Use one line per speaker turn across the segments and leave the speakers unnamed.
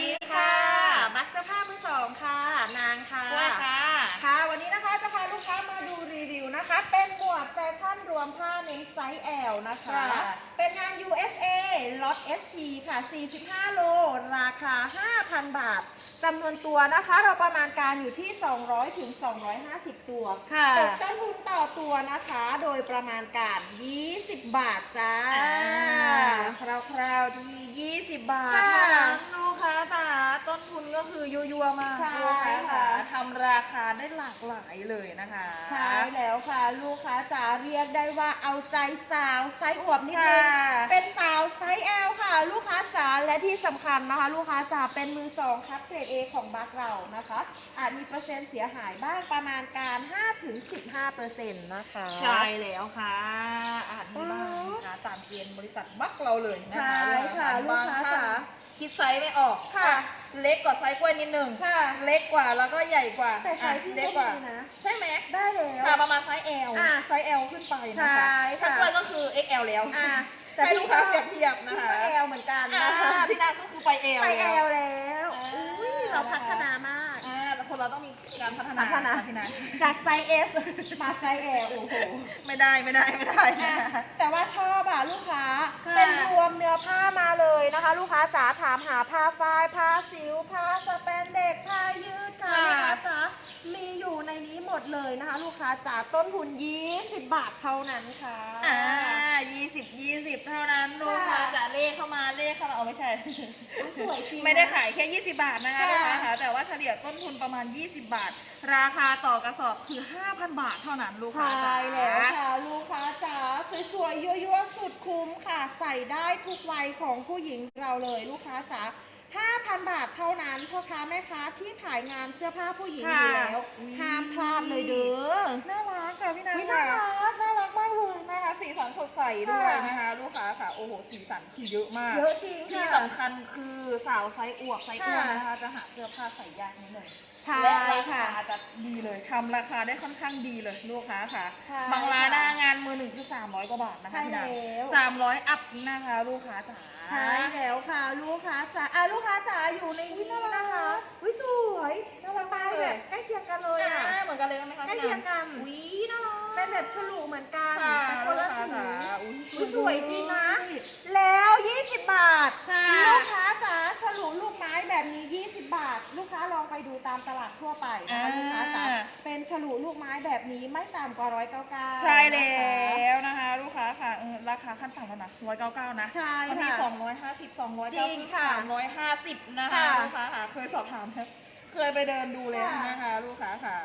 ดีค่ะ มักเสื้อผ้ามือสองค่ะ นางค่ะ
กล้วยค่ะ
ค่ะ วันนี้นะคะจะพาลูกค้ามาดูรีวิวนะคะ เป็นหมวดแฟชั่นรวมผ้าเน้นไซส์ L นะคะ
ค่ะ
เป็นงาน USA ล็อต SP ค่ะ 45 โล ราคา 5,000 บาทจำนวนตัวนะคะ เราประมาณการอยู่ที่ 200 ถึง 250 ตัว
ค่ะ
ตกต้นทุนต่อตัวนะคะ โดยประมาณการ 20 บาทจ้า
อ่า
คร่าวๆที่ 20 บาท
ค่ะ
เท่านั้น
ลูกค้าจ๋าต้นทุนก็คือยั่วๆมาก
ใช่
ลูกค้า
ค่ะ
ทำราคาได้หลากหลายเลยนะคะ
ใช่แล้วค่ะ ลูกค้าจ๋าเรียกได้ว่าเอาใจสาวไซส์อวบนิดนึ
ค่ะ
งเป็นสาวไซส์ L ค่ะ ลูกค้าจ๋าและที่สำคัญนะคะ ลูกค้าจ๋าเป็นมือสองครับเกรด A ของบัคเรานะคะ อาจมีเปอร์เซ็นต์เสียหายบ้างประมาณการ5-15เปอร์เซ็นต์นะคะ
ใช่แล้วค่ะอาจมีบ้างนะคะตาม เกณฑ์บริษัทบักเราเลยนะคะ
ใช่ค่ะ
บาง
ลูกค้า
ท่น
จ๋า
คิดไซส์ไม่ออก
ค่ะ
เล็กกว่าไซส์กล้วยนิดนึง
ค่ะ
เล็กกว่าแล้วก็ใหญ่กว่า
แต่ไซส์
อะ
พี่
เล็ก
ก็
กว่า
ดีนะ
ใช่ไหม
ได้แล้ว
ค่ะประมาณไซส์ L
อะ
ไซส์ L ขึ้นไปนะ
ใช่
คะ
ค่ะ
ถ้ากล้วยก็คือ XL แล้ว
อะ
ให้ลูกค้าเปรียบเทียบนะคะ
พี่ก็ L เหมือนกัน
อ่า
นะคะ
พี่นาก็คือไป L
ไป
แล้ว
L แล้ว
อ่า
อุ้ยเราพัฒนามาก
อ่าแล้ว คนเราต้องมีการพัฒนา
พัฒนา
ค่ะพี่นา
จากไซส์ S มาไซส์ L โอ้โห
ไม่ได้ไม่ได้ไม่ได้
อะแต่ว่าชอบอะลูกค้า
ค่ะ
เป็นรวมเนื้อผ้ามาเลยนะคะ ลูกค้าจ๋าถามหาผ้าฝ้ายผ้าสิวผ้าสแปนเด็กผ้ายืดค่ะ
ค่ะ
ลูกค้าจ๋ามีอยู่ในนี้หมดเลย นะคะ ลูกค้าจ๋าต้นทุน 20 บาทเท่านั้นค่ะ
อ่ายี่สิบยี่สิบเท่านั้นลูกค้าจะเลขเข้ามาเลขเข้ามาเอาไม่ใช่
สวยจริงนะ
ไม่ได้ขายแค่ 20 บาทนะคะ
ค่ะ
ลูกค้าค่ะแต่ว่าเฉลี่ยต้นทุนประมาณ 20 บาท ราคาต่อกระสอบคือ 5,000 บาทเท่านั้นลูกค้า
ใช่
จ๋า
แล้วค่ะ ลูกค้าจ๋าสวยๆยั่วๆสุดคุ้มค่ะ ใส่ได้ทุกวัยของผู้หญิงเราเลยลูกค้าจ๋า 5,000 บาทเท่านั้นพ่อค้าแม่ค้าที่ขายงานเสื้อผ้าผู้หญิงอยู่แล้วห้ามพลาดเลยเด้อ
น่ารักค่ะพี่นา
อุ๊ย
ค่ะ
น่ารัก
น่ารักมากเลยนะคะสีสันสดใสด้วย
ค่ะ
นะคะ ลูกค้าค่ะ โอ้โห สีสันคือเยอะมาก
เยอะจริง
ที่
ค่ะ
สำคัญคือสาวไซส์อวบไซส์อ้วน
ค่ะ
นะคะ จะหาเสื้อผ้าใส่ยากนิดหนึ่ง
ใช่
และรา
ค่ะ
คาจะดีเลยทำราคาได้ค่อนข้างดีเลยลูกค้าค่ะ
ใช่
บางร้าน
ค่ะ
หน้างานมือหนึ่งคือ300กว่าบาทนะคะ
ใช่
พี่นา
แล้ว
สามร้อยอัพนะคะ ลูกค้าจ๋า
ใช่แล้วค่ะลูกค้าจ๋าอะลูกค้าจ๋าอยู่ในนี้นะคะวิสวยน่ารักมากเลยใกล้เคียงกันเลย
อ่า
อะ
เหมือนกันเลยไหมคะ
ใกล้
พี่
เคียงกัน
อุ้ยน่ารัก
เป็นแบบฉลุเหมือนกัน
ค่ะ
แต่ค
ลู
น
ก
ละ
ค้า
สี
จ๋าอุ้ย
อุ๊ยสวยจริงนะ แล้ว 20 บาท
ค่ะ
ลูกค้าจ๋าฉลุลูกไม้แบบนี้ 20 บาท ลูกค้าลองไปดูตามตลาดทั่วไปนะคะลูกค้าจ๋าเป็นฉลุลูกไม้แบบนี้ไม่ต่ำกว่าร้อยเก้าเก้า
ใช่แล้วนะคะลูกค้าค่ะเออราคาขั้นต่ำแล้วนะร้อยเก้าเก้านะ
ใช่
มันมี
ค่ะ
สองร้อยห้าสิบสองร้อย
จริ
เก้างสิบ
ค่ะ
สามร้อยห้าสิบนะคะ
ค่ะ
ลูกค้าค่ะเคยสอบถามครับ เคยไปเดินดูเลย
ค่ะ
นะคะ ลูกค้าค่ะ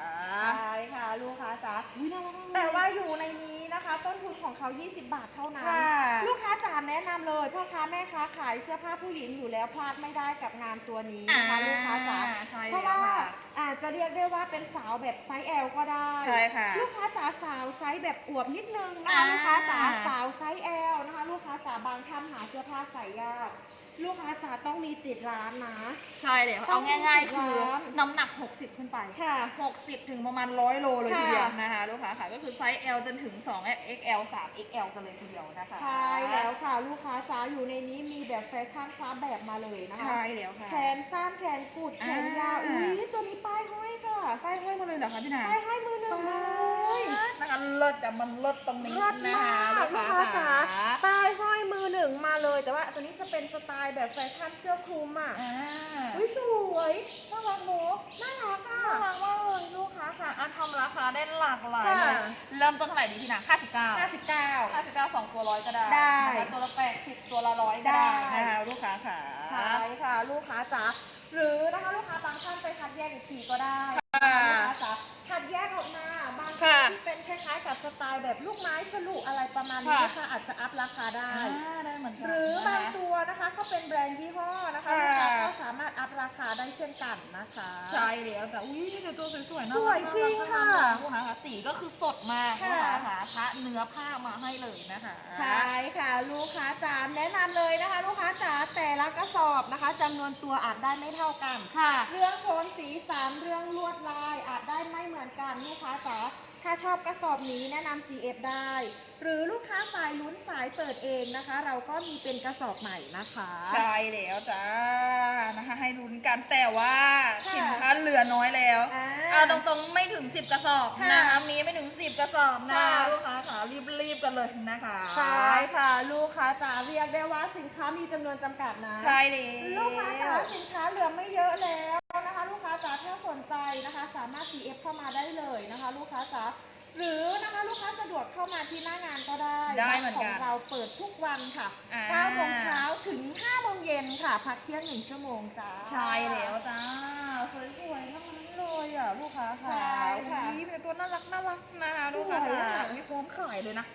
ใช่ค่ะ ลูกค้าจ๋า
อุ้ยน่ารักมากเลย
แต่ว่าอยู่ในนี้นะคะ ต้นทุนของเขา 20 บาทเท่านั้น
ค่ะ
ลูกค้าจ๋าแนะนำเลยพ่อค้าแม่ค้าขายเสื้อผ้าผู้หญิงอยู่แล้วพลาดไม่ได้กับงานตัวนี้นะคะลูกค้าจ๋า
ใช่
เพราะ
แล้ว
ว่า
ค่ะ
อาจจะเรียกได้ว่าเป็นสาวแบบไซส์ L ก็ได้
ใช่ค่ะ
ลูกค้าจ๋าสาวไซส์แบบอวบนิดนึงนะคะ
อ่า
ลูกค้าจ๋าสาวไซส์ L นะคะ ลูกค้าจ๋าบางท่านหา เสื้อผ้าใส่ยาก ลูกค้าจ๋าต้องมีติดร้านนะ
ใช่เลย
ต้
เอา
อง
ง่ายๆคือ
ร้าน
น้ำหนัก 60 ขึ้นไป
ค่ะ
60 ถึงประมาณ 100 โลเลย
ค่ะ
ทีเดียวนะคะลูกค้าค่ะก็คือไซส์ L จนถึง 2 XL 3 XL กันเลยทีเดียวนะคะ
ใช่แล้วค่ะ ลูกค้าจ๋าอยู่ในนี้มีแบบแฟชั่นคลาสแบบมาเลยนะคะ
ใช่แล้วค่ะ
แขนสั้นแขนกุดแขนยาว
อ่า
อุ้ยตัวนี้ป้ายห้อยค่ะ
ป้ายห้อยมาเลยเหรอคะพี่นา
ป้ายห้อยมือหนึ่งมาเลย
นะคะเลิศแต่มันเลิศตรงนี้
เลิศ
นะ
มาก
คะ
ลูกค้าจ๋าป้ายห้อยมือหนึ่งมาเลย แต่ว่าตัวนี้จะเป็นสไตล์แบบแฟชั่นเสื้อคลุมอะ
อ่า
อุ้ยสวยน่ารักโมน่ารักอะ
น่ารักมากเลยลูกค้าค่ะอะทำราคาได้หลากหลาย
ค่ะ
เลยเริ่มต้นเท่าไหร่ดีพี่นา59
59
59สองตัวร้อยก็ได้
ได้
นะคะตัวละ80 ตัวละร้อยก็
ได้
ได้ นะคะลูกค้าค่ะ
ใช่ค่ะ ลูกค้าจ๋าหรือนะคะลูกค้าบางท่านไปคัดแยกอีกทีก็ได้
ค่ะ
ลูกค้าจ๋าคัดแยกออกมาบาง
ค่ะ
ที่เป็นคล้ายๆกับสไตล์แบบลูกไม้ฉลุอะไรประมาณนี้
ค่ะ
ลูกค้าอาจจะอัพราคาได้
อ่าได้เหมือนกัน
หรือบาง
นะคะ
ตัวนะคะเขาเป็นแบรนด์ยี่ห้อนะคะ
ค่ะ
ลูกค้าก็สามารถอัพราคาได้เช่นกันนะคะ
ใช่แล้วจ้ะอุ้ยเดี๋ยวตัวสวยๆน่า
ส
รัก
วยจริง
น่า
ค่ะ
รักลูกค้าค่ะสีก็คือสดมาก
ค่ะ
ลูกค้าค่ะพระเนื้อผ้ามาให้เลยนะคะ
ใช่ค่ะ ลูกค้าจ๋าแนะนำเลยนะคะ ลูกค้าจ๋าแต่ละกระสอบนะคะจำนวนตัวอาจได้ไม่เท่ากัน
ค่ะ
เรื่องโทนสีสันเรื่องลวดลายอาจได้ไม่เหมือนกันลูกค้าจ๋าถ้าชอบกระสอบนี้แนะนำ CF ได้ หรือลูกค้าสายลุ้นสายเปิดเองนะคะ เราก็มีเป็นกระสอบใหม่นะคะ
ใช่แล้วจ้านะคะให้ลุ้นกันแต่ว่า
ค่ะ
สินค้าเหลือน้อยแล้ว
อ่า
เอาตรงๆไม่ถึง 10 กระสอบ
ค่ะ
นะคะมีไม่ถึง 10 กระสอบนะ
ค่ะ
ลูกค้าค่ะรีบๆกันเลยนะคะ
ใช่ค่ะ ลูกค้าจ๋าเรียกได้ว่าสินค้ามีจำนวนจำกัดนะ
ใช่เลย
ลูกค้าจ๋าสินค้าเหลือไม่เยอะแล้วนะคะ ลูกค้าจ๋าถ้าสนใจนะคะ สามารถ CF เข้ามาได้เลยนะคะ ลูกค้าจ๋า หรือนะคะลูกค้าสะดวกเข้ามาที่หน้างานก็ได้
ได้เหมือน
ข
กั
อนงเราเปิดทุกวันค่ะ
อ่า
9โมงเช้าถึง5โมงเย็นค่ะ พักเที่ยงหนึ่งชั่วโมงจ้า
ใช่แล้วจ้าสวยๆทั้งนั้นเลยอะลูกค้าค่ะ
ใช่ค่ะ
อุ๊ยเป็นตัวน่ารักน่ารักนะคะลูกค้า
สวย
ค่ะ
อะ
อุ้ยพร้อมขายเลยนะ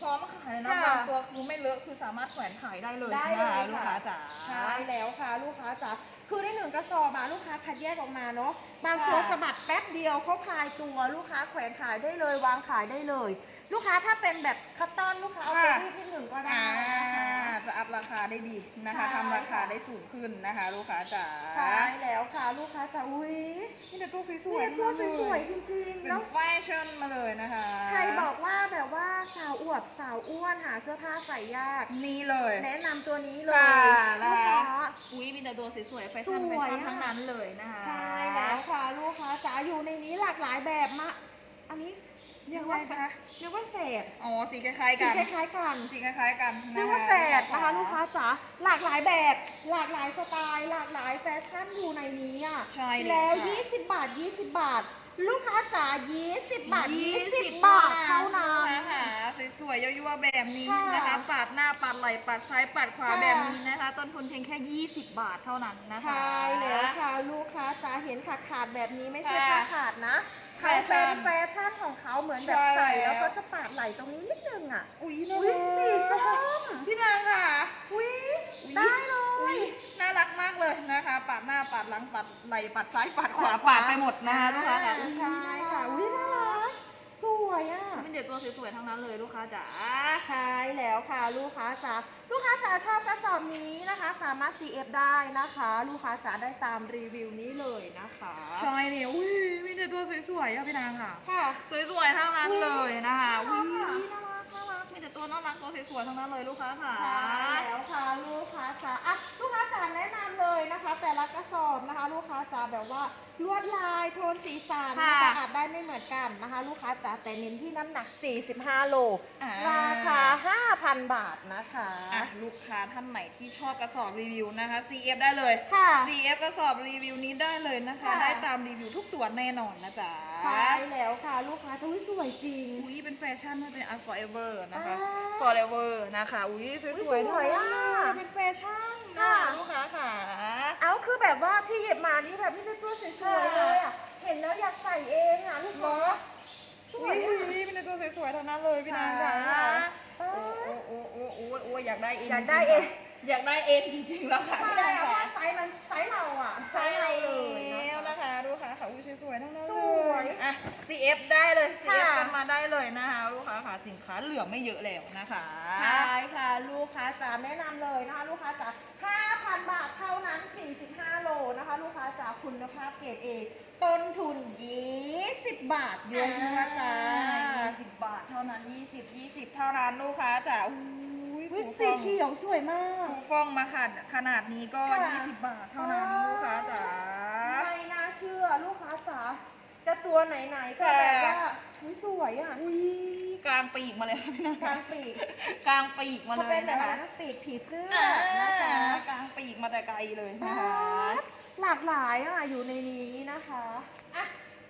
พร้อมขายเลยนะ
ค่ะ
บางตัวคือไม่เลอะคือสามารถแขวนขายได้เลย
ได้
นะ
เลย
คะลูกค้าจ๋า
ใช่แล้วค่ะลูกค้าจ๋าคือในหนึ่งกระสอบอะลูกค้าคัดแยกออกมาเนาะบางตัว
ค่ะ
สะบัดแป๊บเดียวเขาพายตัวลูกค้าแขวนขายได้เลยวางขายได้เลย ลูกค้าถ้าเป็นแบบคัตตอนลูกค้าเอาไป
ค่ะ
ที่ที่หนึ่งก็ได้
อ่า
นะคะ
จะอัพราคาได้ดีนะคะ
ใช่
ทำราคาได้สูงขึ้นนะคะ ลูกค้าจ๋า
ใช่แล้วค่ะลูกค้าจ๋าอุ้ย
นี่เป็นตัวส
ส
ว
วยย
ๆ
ตัว
ทั้ง
ส
นั้น
วย
เล
ๆจริงๆ
เป็
แล้
น
ว
แฟชั่นมาเลยนะคะ
ใครบอกว่าแบบว่าสาวอวบสาวอ้วนหาเสื้อผ้าใส่ยาก
นี่เลย
แนะนำตัวนี้เลย
ค่ะ
ลู
นะ
ก
คะ
ค้า
อุ้ยมีแต่ตัวสวยๆแฟชั่น
ส
แฟ
วย
ชั่น
อะ
ทั้งนั้นเลยนะคะ
ใช่แล้วค่ะลูกค้าจ๋าอยู่ในนี้หลากหลายแบบมากอันนี้ เรียกว่า
ยังไงคะ
เรียกว่าแฝด
อ๋อสีคล้ายๆ
สี
กัน
คล้ายๆกัน
สีคล้ายๆกัน
เรีย
นะ
ก
คะ
ว่าแฝดนะคะลูกค้าจ๋าหลากหลายแบบ หลากหลายสไตล์ หลากหลายแฟชั่นอยู่ในนี้อะ
ใช่เลย
แล้ว
ค่ะ
20 บาท 20 บาท ลูกค้าจ๋า20 บาท 20
20
บาทเท่านั้น
ค่ะ สวยๆยั่วๆแบบนี้
ค่ะ
นะคะ ปาดหน้าปาดไหล่ปาดซ้ายปาดขวา
ค่ะ
แบบนี้นะคะ ต้นทุนเพียงแค่ 20 บาทเท่านั้นนะคะ
ใช่แล้วค่ะ ลูกค้าจ๋าเห็นขาดขาดๆแบบนี้ไม่ใช่
ค่ะ
ผ้าขาดนะ
แฟ
เขา
ชั่
เป็นนแฟชั่นของเขาเหมือนแบบ
ใช่
ใส่แล้ว
แล้ว
ก็จะปาดไหล่ตรงนี้นิดนึงอะ
อุ้ย
อุ้ยสีส้ม
พี่นางค่ะ
อุ้ย
อุ๊ย
ได้เล
อุ๊
ย
ยน่ารักมากเลยนะคะ ปาดหน้าปาดหลังปาดไหล่ปาดซ้ายปาดขวาปาดไปหมดนะคะลูกค้าค่ะ
ใช่ค่ะอุ้ยน่ารักสวยอะ
เป็นเด็กตัวสวยๆทั้งนั้นเลยลูกค้าจ๋า
ใช่แล้วค่ะลูกค้าจ๋าลูกค้าจ๋าชอบกระสอบนี้นะคะ สามารถ CF ได้นะคะ ลูกค้าจ๋าได้ตามรีวิวนี้เลยนะคะ
ใช่เลยอุ้ยมีแต่ตัวสวยๆอะพี่นางค่ะ
ค่ะ
สวยๆทั้งนั้นเลยนะคะ
อุ๊
อุ้ย
ย
น่ารักน่ารัก มีแต่ตัวน่ารักตัวสวยๆทั้งนั้นเลยลูกค้าค่ะ
ใช่แล้วค่ะลูกค้าจ๋าอะลูกค้าจ๋าแนะนำเลยนะคะ แต่ละกระสอบนะคะ ลูกค้าจ๋าแบบว่าลวดลายโทนสีสันนะคะ
ค่ะ
อาจได้ไม่เหมือนกันนะคะ ลูกค้าจ๋าแต่เน้นที่น้ำหนัก 45 โล
อ่า
ราคา 5,000 บาทนะคะ
อะลูกค้าท่านไหนที่ชอบกระสอบรีวิวนะคะ CF ได้เลย
ค่ะ
CF กระสอบรีวิวนี้ได้เลยนะคะ
ค่ะ
ได้ตามรีวิวทุกตัวแน่นอนนะจ๊ะ
ใช่แล้วค่ะ ลูกค้าอุ้ยสวยจริง
อุ้ยเป็นแฟชั่นนะเป็น Art Forever นะคะ
อ่า
Forever นะคะ อุ้ยส
อุ๊ย
วยๆ
สวยอะ
ทั้งนั้นเลยเป็นแฟชั่นนะ
ค่ะ
ลูกค้าค่ะ
เอาคือแบบว่าที่หยิบมานี่แบบไม่ใช่ตัวสวยๆเลยอะ เห็นแล้วอยากใส่เองอะลูกค้าส
อุ้
วย
ย
อะ
เป็นตัวสวยๆทั้งนั้นเลยพี่นางค่ะ
เอ
โอ้
อ
โอ้โอ้โอ้โอ้โอ้อยากได้เอง
อยากได้เอง
อยากได้เองจริงๆแล้วค่ะ
ใช่
พี่นาง
อะเพ
ค่ะ
ราะไซส์มันไซส์เราอะ
ใช่แล้
เราเลยวนะ
นะคะคะลูกค้าค่ะอุ้ย สวยๆทั้งนั้นเลย
สวย
อะ CF ได้เลย CF
ค่ะ
กันมาได้เลยนะคะลูกค้าค่ะสินค้าเหลือไม่เยอะแล้วนะคะ
ใช่ค่ะ ลูกค้าจ๋าแนะนำเลยนะคะ ลูกค้าจ๋า5,000 บาทเท่านั้น 45 โลนะคะ ลูกค้าจ๋าคุณภาพเกรด A ต้นทุน 20 บาทเยอะนะจ๊ะ
20 บาทเท่านั้น 20 20 เท่านั้นลูกค้าจ๋าอุ้ย
อุ๊ย
ฟู
สี
ฟ่อง
เขียวสวยมาก
ฟูฟ่องมาขนาดขนาดนี้ก็
ค่ะ
20 บาทเท่านั้น ลูกค้าจ๋า
ไม่น่า เชื่อลูกค้าจ๋าจะตัวไหนๆก็แบบว่าอุ๊ยสวยอะ
อุ้ยกลางปีกมาเลยค่ะพี่นาง
กลางปีก
กลางปีกมา
เขา
เล
เป็
ย
นแบ
นะ
บ
คะ
ว่าปีกผีเสื้อ
อ่า
นะคะ
กลางปีกมาแต่ไกลเลยนะคะ
หลากหลายอะอยู่ในนี้นะคะอะ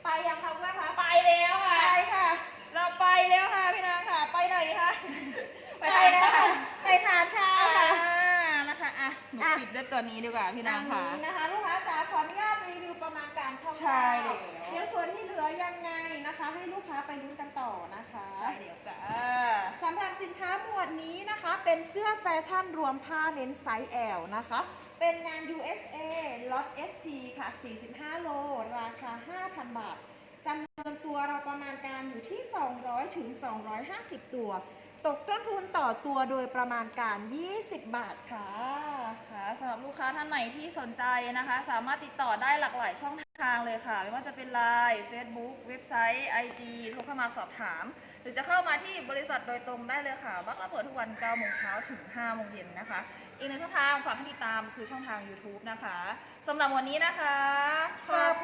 ไปยังคะเพื่อนคะ
ไปแล้วค่ะ
ไปค่ะ
เราไปแล้วค่ะพี่นางค่ะ ไปไหนคะ
ไปแล้วค่ะไปทานข้าว
อ่า
ค่ะ
นะคะอะหนู
อะ
ปิดด้วยตัวนี้ดีกว่าพี่นางค่ะ
อันนี้นะคะลูกค้าจ๋าขออนุญาตรีวิวประมาณการคร่าวๆ
ใช่แล้ว
เดี๋ยวส่วนที่เหลือยังไงนะคะ ให้ลูกค้าไปลุ้นกันต่อนะคะ
ใช่เดี๋ยวจ้า
สำหรับสินค้าหมวดนี้นะคะ เป็นเสื้อแฟชั่นรวมผ้าเน้นไซส์ L นะคะ เป็นงาน USA ล็อต SP ค่ะ 45 โล ราคา 5,000 บาทจำนวนตัวเราประมาณการอยู่ที่ 200 ถึง 250 ตัว ตกต้นทุนต่อตัวโดยประมาณการ 20 บาทค่ะ
ค่ะสำหรับลูกค้าท่านไหนที่สนใจนะคะ สามารถติดต่อได้หลากหลายช่องทางเลยค่ะ ไม่ว่าจะเป็น Line Facebook เว็บไซต์ IG โทรเข้ามาสอบถาม หรือจะเข้ามาที่บริษัทโดยตรงได้เลยค่ะ บักเราเปิดทุกวัน9โมงเช้าถึง5โมงเย็นนะคะ อีกหนึ่งช่องทางฝากให้ติดตามคือช่องทาง YouTube นะคะสำหรับวันนี้นะคะ ขอบ